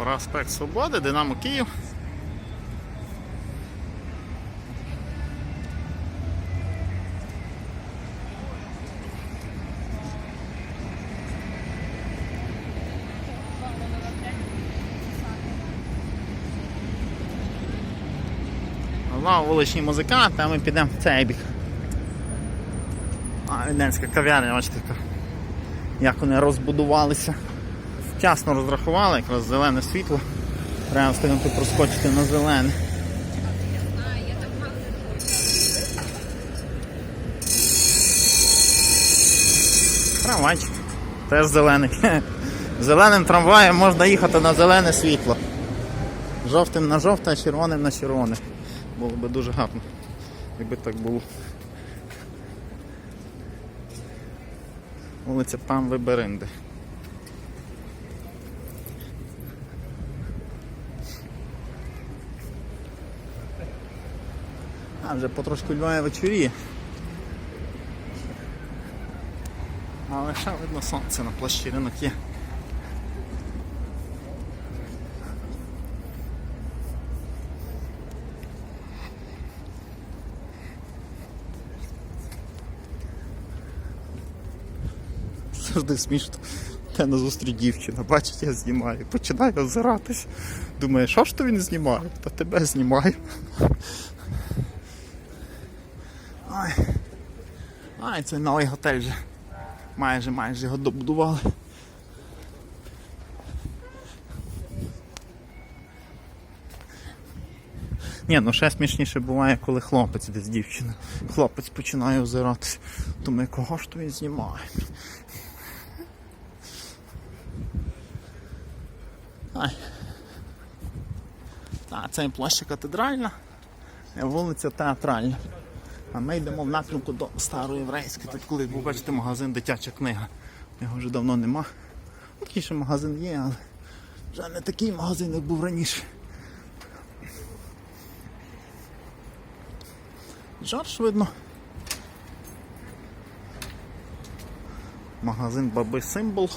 Проспект Свободи, Динамо Київ. Голова вуличні музиканти, а ми підемо в цей бік. А, Віденська кав'ярня, бачите, як вони розбудувалися. Вчасно розрахували, якраз зелене світло. Треба встигнути проскочити на зелене. Трамвайчик. Теж зелений. Зеленим трамваєм можна їхати на зелене світло. Жовтим на жовте, а червоним на червоне. Було би дуже гарно, якби так було. Вулиця Памви Беринди. А, вже потрошку Львові вечоріє. Але ще видно сонце на площі ринок є. Завжди смішно. Те на зустріч дівчина, бачить, я знімаю. Починаю озиратись. Думаю, що ж то він знімає? Та тебе знімаю. Ай. Ай, це новий готель вже. Майже майже його добудували. Ні, ну ще смішніше буває, коли хлопець десь дівчина. Хлопець починає озиратись. Думаю, кого ж то він знімає? Ай. А, це площа катедральна, вулиця театральна. А ми йдемо в напрямку до Староєврейської. Тут колись був, бачите, магазин дитяча книга. Його вже давно нема. Ну, Такий ще магазин є, але вже не такий магазин, як був раніше. Жорж видно. Магазин Баби Символ.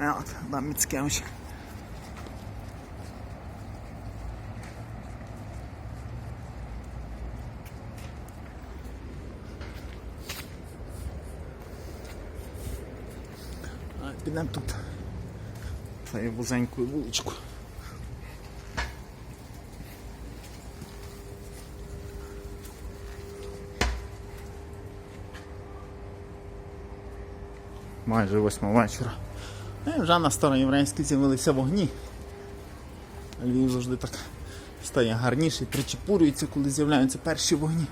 От, да, Міцкевич. Підемо тут. Цією вузенькою вуличку. Майже восьма вечора. І вже на староєврейській з'явилися вогні. Львів завжди так стає гарніший, причепурюється, коли з'являються перші вогні.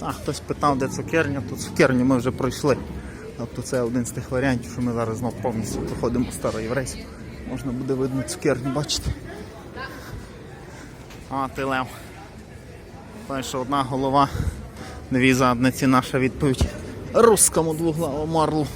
А, хтось питав, де цукерня, то цукерню ми вже пройшли. Тобто це один з тих варіантів, що ми зараз знов повністю проходимо староєврейську. Можна буде видно цукерню, бачите. А, ти лев. Той, що одна голова, дві задниці, наша відповідь. Рускому двуглавому орлу.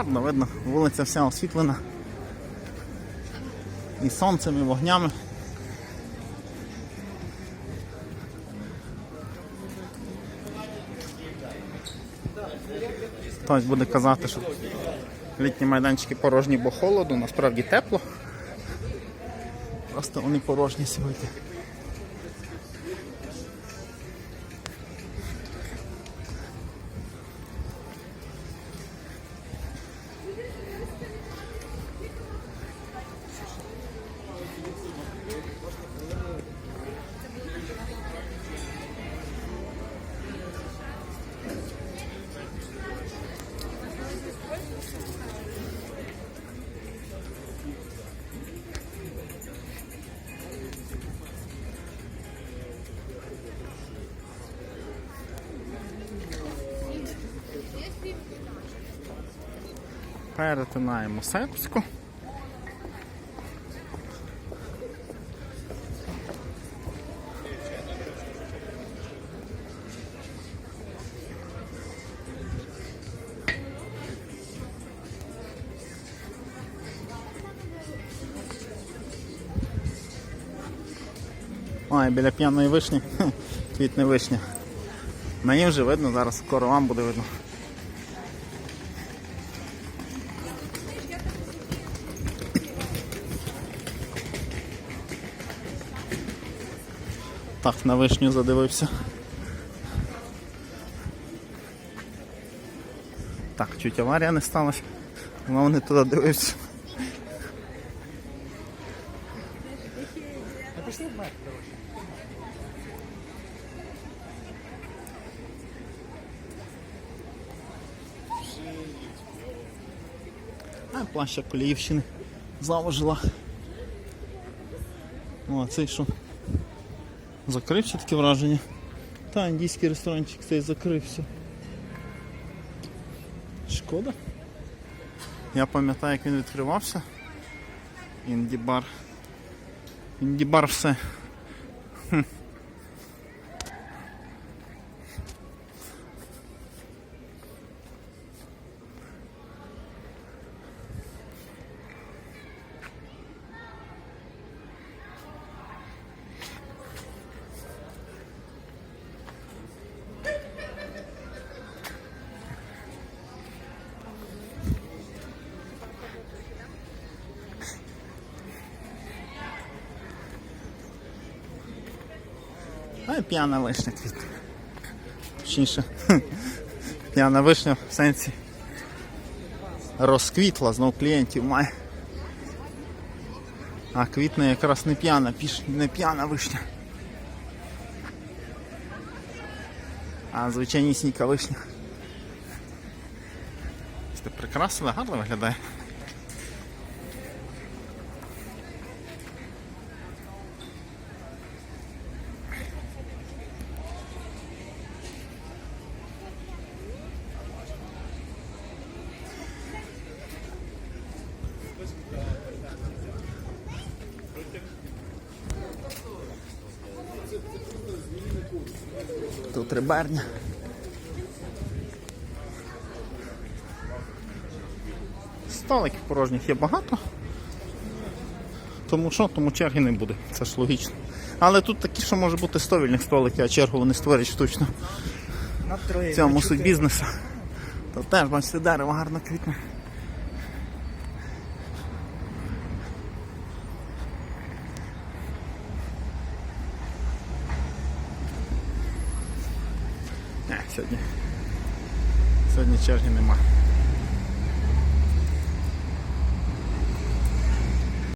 Гарно видно, вулиця вся освітлена. І сонцем, і вогнями. Хтось буде казати, що літні майданчики порожні, бо холоду, насправді тепло. Просто вони порожні сьогодні. Перетинаємо Сербську. Ой, біля п'яної вишні. Квітне вишня. Мені вже видно, зараз скоро вам буде видно. Так, на вишню задивився. Так, чуть аварія не сталася. Воно не туди дивився. А плаща Коліївщини заложила. О, а цей що? Закрився таке враження. Та індійський ресторанчик цей закрився. Шкода. Я пам'ятаю, як він відкривався. Інді-бар. Інді-бар все. Хм. Й п'яна вишня квітне. Точніше, п'яна вишня в сенсі розквітла, знов клієнтів має. А квітне якраз не п'яна, не п'яна вишня. А звичайнісінька вишня. Це прикрасила, гарно виглядає. Тут рибарня. Столиків порожніх є багато. Тому що? Тому черги не буде, це ж логічно. Але тут такі, що може бути 100 вільних столиків, а чергу вони створять штучно. В цьому суть бізнесу. То теж, бачите, дерево гарно квітне. Не, сьогодні. Сьогодні черги нема.